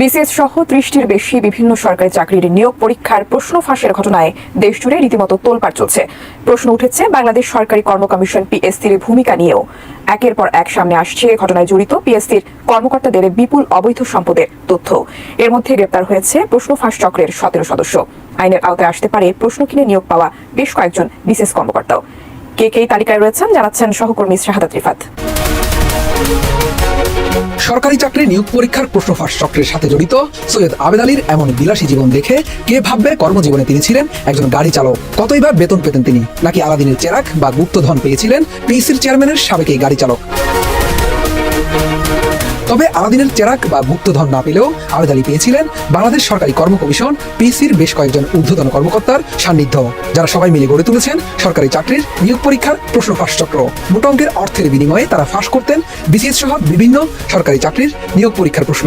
BCS সহ ত্রিশটির বেশি বিভিন্ন সরকারি চাকরির নিয়োগ পরীক্ষার প্রশ্ন ফাঁসের ঘটনায় দেশজুড়ে রীতিমতো তোলপাড় চলছে। প্রশ্ন উঠেছে, বাংলাদেশ সরকারি কর্ম কমিশন পিএসসির ভূমিকা নিয়েও। একের পর এক সামনে আসছে এ ঘটনায় জড়িত পিএসসির কর্মকর্তাদের বিপুল অবৈধ সম্পদের তথ্য। এর মধ্যে গ্রেপ্তার হয়েছে প্রশ্ন ফাঁস চক্রের সতেরো সদস্য। আইনের আওতায় আসতে পারে প্রশ্ন কিনে নিয়োগ পাওয়া বেশ কয়েকজন বিসিএস কর্মকর্তাও। কে কে তালিকায় রয়েছেন জানাচ্ছেন সহকর্মী শাহাদাত রিফাত সরকারি চাকরি নিয়োগ পরীক্ষার প্রশ্ন ফাঁস চক্রের সাথে জড়িত সৈয়দ আবেদ আলীর এমন বিলাসী জীবন দেখে কে ভাববে কর্মজীবনে তিনি ছিলেন একজন গাড়ি চালক? কতই বা বেতন পেতেন তিনি? নাকি আলাদিনের চেরাক বা গুপ্তধন পেয়েছিলেন পিসির চেয়ারম্যানের সাবেক এই গাড়ি চালক? তবে আলাদিনের চেরাক বা গুপ্তধন না পেলেও আবেদালি পেয়েছিলেন বাংলাদেশ সরকারি কর্ম কমিশন, পিসির বেশ কয়েকজন ঊর্ধ্বতন কর্মকর্তার সান্নিধ্য। যারা সবাই মিলে গড়ে তুলেছেন সরকারি চাকরির নিয়োগ পরীক্ষার প্রশ্ন ফাঁস চক্র। মোট অঙ্কের অর্থের বিনিময়ে তারা ফাঁস করতেন। বিসিএস সহ বিভিন্ন সরকারি চাকরির নিয়োগ পরীক্ষার প্রশ্ন।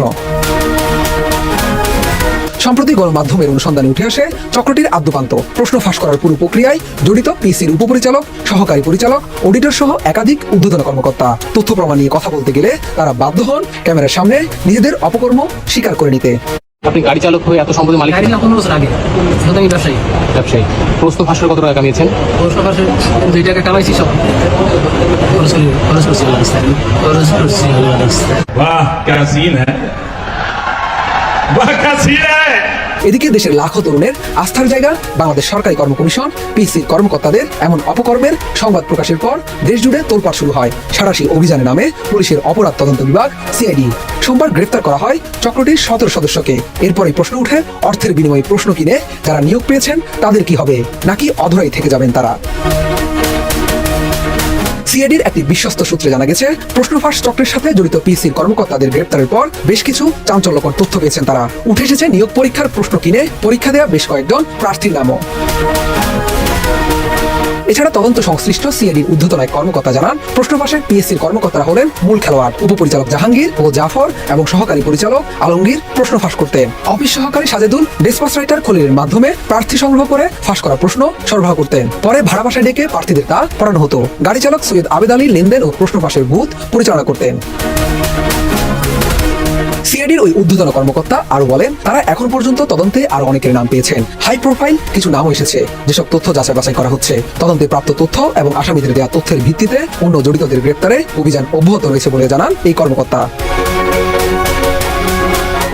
সম্প্রতি গণমাধ্যমের অনুসন্ধানে উঠে আসে চক্রটির আদ্যপান্ত। প্রশ্ন ফাঁস করার পুরো প্রক্রিয়ায় জড়িত পিসির উপপরিচালক সহকারী পরিচালক অডিটর সহ একাধিক উদ্বোধন কর্মকর্তা। তথ্য প্রমাণ নিয়ে কথা বলতে গেলে তারা বাধ্য হন ক্যামেরার সামনে নিজেদের অপকর্ম স্বীকার করে নিতে। আপনি গাড়ি চালক হয়ে এত সম্পদের মালিক গাড়ি না বছর আগে। আমি ব্যবসায়ী। ব্যবসায়ী। প্রশ্ন ফাঁসের কত টাকা কামিয়েছেন? প্রশ্ন ফাঁসের দুই টাকা কামাইছি সব। খরচ করছি খরচ করছি খরচ করছি বাহ ক্যা হ্যাঁ। এদিকে দেশের লাখো তরুণের আস্থার জায়গা, বাংলাদেশ সরকারি কর্ম কমিশন পিসির কর্মকর্তাদের এমন অপকর্মের সংবাদ প্রকাশের পর দেশ জুড়ে তোলপাড় শুরু হয়। সারাশি অভিযানের নামে পুলিশের অপরাধ তদন্ত বিভাগ, সিআইডি। সোমবার গ্রেফতার করা হয় চক্রটির সতেরো সদস্যকে। এরপরে প্রশ্ন উঠে অর্থের বিনিময়ে প্রশ্ন কিনে যারা নিয়োগ পেয়েছেন তাদের কি হবে? নাকি অধরাই থেকে যাবেন তারা? সিআইডির একটি বিশ্বস্ত সূত্রে জানা গেছে প্রশ্ন ফাঁস চক্রের সাথে জড়িত পিসির কর্মকর্তাদের গ্রেপ্তারের পর বেশ কিছু চাঞ্চল্যকর তথ্য পেয়েছেন তারা। উঠে এসেছে নিয়োগ পরীক্ষার প্রশ্ন কিনে, পরীক্ষা দেওয়া বেশ কয়েকজন প্রার্থীর নামও। এছাড়া তদন্ত সংশ্লিষ্ট সিআইডির ঊর্ধ্বতন এক কর্মকর্তা জানান, প্রশ্ন ফাঁসের পিএসসির কর্মকর্তারা হলেন মূল খেলোয়াড়, উপপরিচালক জাহাঙ্গীর ও জাফর এবং সহকারী পরিচালক আলমগীর, প্রশ্ন ফাঁস করতেন অফিস সহকারী সাজেদুল, ডেসপাস রাইটার খলিলের মাধ্যমে প্রার্থী সংগ্রহ করে ফাঁস করা প্রশ্ন সরবরাহ করতেন। পরে ভাড়া বাসায় ডেকে প্রার্থীদের তা পড়ানো হতো। গাড়ি চালক সৈয়দ আবেদ আলী, লেনদেন ও প্রশ্ন ফাঁসের বুথ পরিচালনা করতেন। সিআইডির ওই ঊর্ধ্বতন কর্মকর্তা আরও বলেন, তারা এখন পর্যন্ত তদন্তে আরও অনেকের নাম পেয়েছেন। হাই প্রোফাইল কিছু নামও এসেছে। যেসব তথ্য যাচাই বাছাই করা হচ্ছে, তদন্তে প্রাপ্ত তথ্য এবং আসামিদের দেওয়া তথ্যের ভিত্তিতে অন্য জড়িতদের গ্রেপ্তারে অভিযান অব্যাহত রয়েছে বলে জানান এই কর্মকর্তা।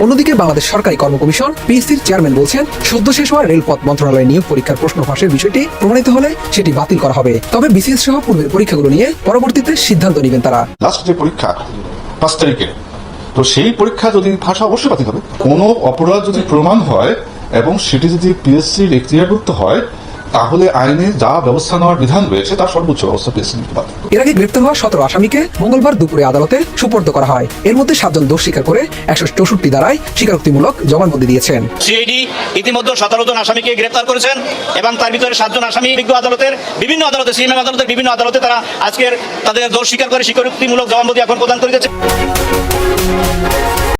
অন্যদিকে বাংলাদেশ সরকারি কর্ম কমিশন, পিএসসির চেয়ারম্যান বলছেন, সদ্য শেষ হওয়া রেলপথ মন্ত্রণালয়ের নিয়োগ পরীক্ষার প্রশ্ন ফাঁসের বিষয়টি প্রমাণিত হলে সেটি বাতিল করা হবে। তবে বিসিএস সহ পূর্বের পরীক্ষাগুলো নিয়ে পরবর্তীতে সিদ্ধান্ত নেবেন তারা। লাস্ট যে পরীক্ষা পাঁচ তারিখে। তো সেই পরীক্ষা যদি ভাষা অবশ্যই বাতিল হবে। কোনো অপরাধ যদি প্রমাণ হয় এবং সেটি যদি পিএসসির এখতিয়ারভুক্ত হয় তাহলে আইনে যা ব্যবস্থা নেওয়ার বিধান রয়েছে তার সর্বোচ্চ ব্যবস্থা পারে এর আগে গ্রেপ্তার হওয়া সতেরো আসামিকে মঙ্গলবার দুপুরে আদালতে সুপর্দ করা হয়। এর মধ্যে সাতজন দোষ স্বীকার করে একশো চৌষট্টি দ্বারাই স্বীকারোক্তিমূলক জবানবন্দি দিয়েছেন। সিআইডি ইতিমধ্যে সতেরো জন আসামিকে গ্রেপ্তার করেছেন এবং তার ভিতরে সাতজন আসামি বিজ্ঞ আদালতের বিভিন্ন আদালতে সিএমএম আদালতের বিভিন্ন আদালতে তারা আজকের তাদের দোষ স্বীকার করে স্বীকারোক্তিমূলক জবানবন্দি এখন প্রদান করিতেছে